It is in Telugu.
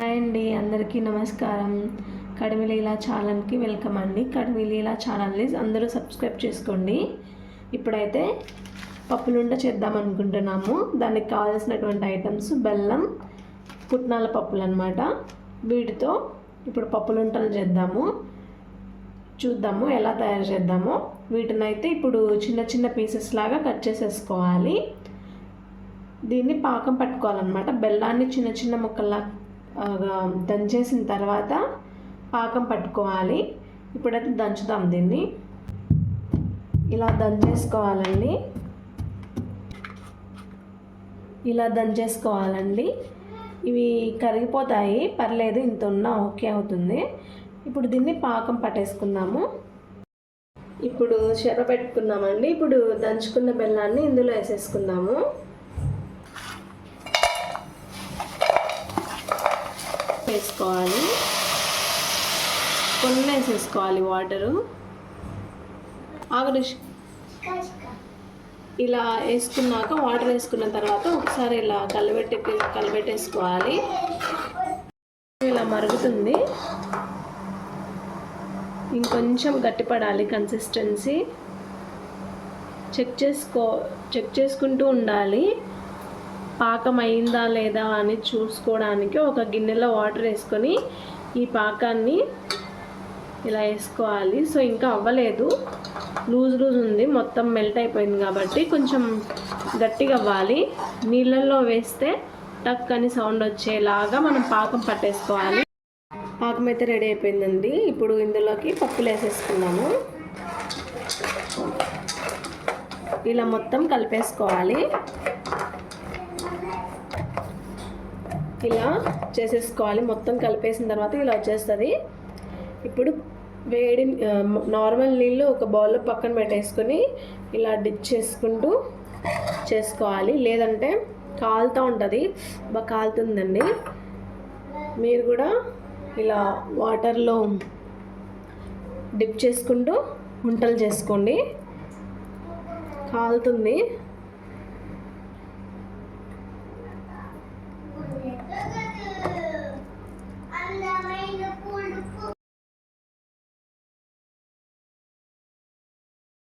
హాయ్ అండి అందరికీ నమస్కారం. కడిమిలీలా ఛానల్కి వెల్కమ్ అండి. కడిమిలీలా ఛానల్ని అందరూ సబ్స్క్రైబ్ చేసుకోండి. ఇప్పుడైతే పప్పులుండ చేద్దాం అనుకుంటున్నాము. దానికి కావాల్సినటువంటి ఐటమ్స్ బెల్లం పుట్నాల పప్పులు అనమాట వీటితో ఇప్పుడు పప్పులుంటలు చేద్దాము. చూద్దాము ఎలా తయారు చేద్దాము. వీటిని అయితే ఇప్పుడు చిన్న చిన్న పీసెస్ లాగా కట్ చేసేసుకోవాలి. దీన్ని పాకం పట్టుకోవాలన్నమాట. బెల్లాన్ని చిన్న చిన్న ముక్కల్లా దంచేసిన తర్వాత పాకం పట్టుకోవాలి. ఇప్పుడైతే దంచుదాం దీన్ని. ఇలా దంచేసుకోవాలండి. ఇలా దంచేసుకోవాలండి. ఇవి కరిగిపోతాయి. పర్లేదు ఇంత ఉన్నా ఓకే అవుతుంది. ఇప్పుడు దీన్ని పాకం పట్టేసుకుందాము. ఇప్పుడు చెర పెట్టుకున్నామండి ఇప్పుడు దంచుకున్న బెల్లాన్ని ఇందులో వేసేసుకుందాము. వేసుకోవాలి కొన్ని వేసేసుకోవాలి వాటరు. ఆగరు ఇలా వేసుకున్నాక వాటర్ వేసుకున్న తర్వాత ఒకసారి ఇలా కలబెట్టి కలబెట్టేసుకోవాలి. ఇలా మరుగుతుంది. ఇంకొంచెం గట్టిపడాలి కన్సిస్టెన్సీ చెక్ చేసుకో చెక్ చేసుకుంటూ ఉండాలి. పాకం అయిందా లేదా అని చూసుకోవడానికి ఒక గిన్నెలో వాటర్ వేసుకొని ఈ పాకాన్ని ఇలా వేసుకోవాలి. సో ఇంకా అవ్వలేదు. లూజ్ లూజ్ ఉంది. మొత్తం మెల్ట్ అయిపోయింది కాబట్టి కొంచెం గట్టిగా అవ్వాలి. నీళ్ళల్లో వేస్తే టక్ అని సౌండ్ వచ్చేలాగా మనం పాకం పట్టేసుకోవాలి. పాకం అయితే రెడీ అయిపోయిందండి. ఇప్పుడు ఇందులోకి పప్పులు వేసేసుకున్నాము ఇలా మొత్తం కలిపేసుకోవాలి. ఇలా చేసేసుకోవాలి. మొత్తం కలిపేసిన తర్వాత ఇలా వచ్చేస్తుంది. ఇప్పుడు వేడి నార్మల్ నీళ్ళు ఒక బౌల్లో పక్కన పెట్టేసుకొని ఇలా డిచ్ చేసుకుంటూ చేసుకోవాలి. లేదంటే కాలుతూ ఉంటుంది. బాగా కాలుతుందండి. మీరు కూడా ఇలా వాటర్లో డిప్ చేసుకుంటూ వంటలు చేసుకోండి. కాలుతుంది.